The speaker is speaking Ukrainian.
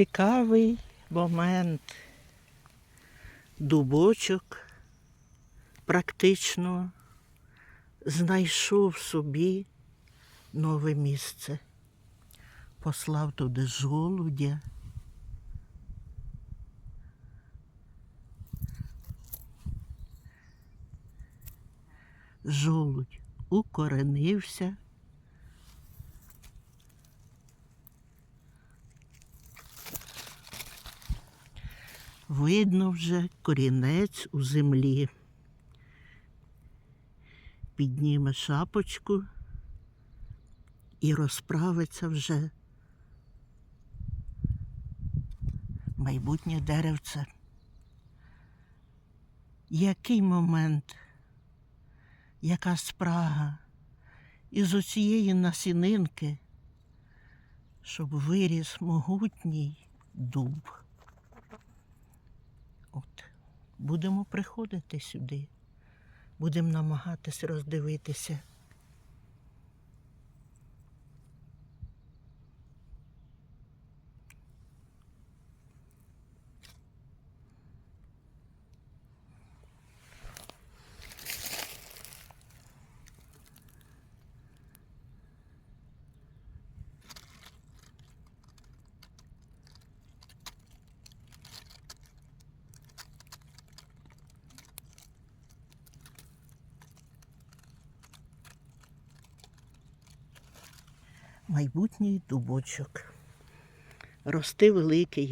Цікавий момент. Дубочок практично знайшов собі нове місце. Послав туди жолудя. Жолудь укоренився. Видно вже корінець у землі. Підніме шапочку і розправиться вже майбутнє деревце. Який момент, яка спрага із оцієї насінинки, щоб виріс могутній дуб. Будемо приходити сюди, будемо намагатись роздивитися. Майбутній дубочок. Рости великий,